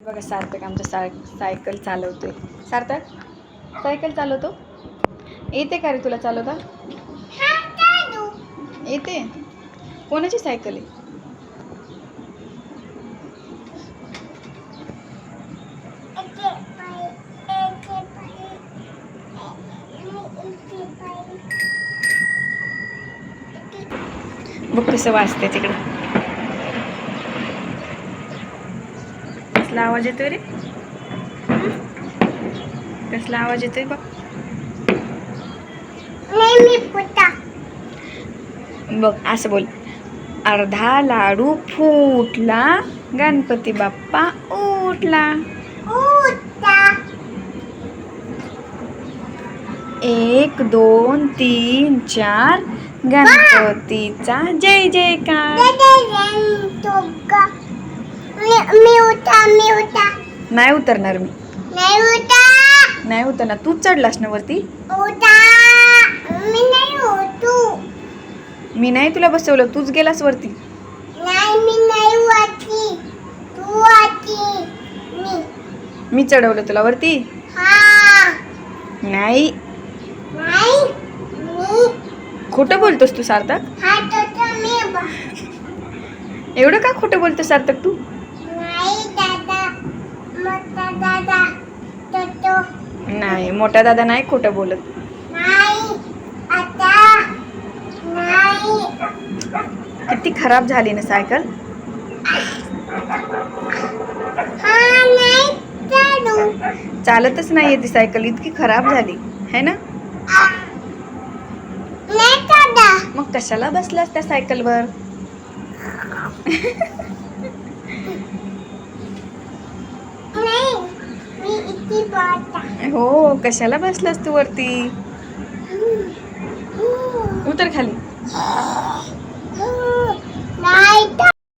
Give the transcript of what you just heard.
बघा सार्थक आमच्या साय सायकल चालवतोय. सार्थक सायकल चालवतो? येते का रे तुला चालवता? येते. कोणाची सायकल आहे? बघ कसं वाचते तिकडं. कसला आवाज येतोय रे? कसला आवाज येतोय बघ. बघ असं बोल. अर्धा लाडू फुटला गणपती बाप्पा उठला. एक दोन तीन चार. गणपतीचा जय जयकार. मी उठा मी उठा. नाही उतरणार मी. नाही उठा. नाही उतरणार. तूच चढलास ना वरती? उठा. मी नाही उठू. मी नाही तुला बसवलं. तूच गेलास वरती. नाही मी नाही वाटी तू वाटी मी. मी चढवलं तुला वरती? हा. नाही. नाही मी. खोटं बोलतोस तू सार्थक. हा तो मी बा एवढं का खोटं बोलतोस सार्थक तू नाही दादा मोठा दादा तो तो नाही मोठा दादा नाही खोटं बोलत. किती खराब झाली ना सायकल. नाही चालतच नाही ती सायकल इतकी खराब झाली. है ना? मग कशाला बसलास त्या सायकलवर नाही मी इथे पाहता हो कशाला बसलास तू वरती? उतर खाली.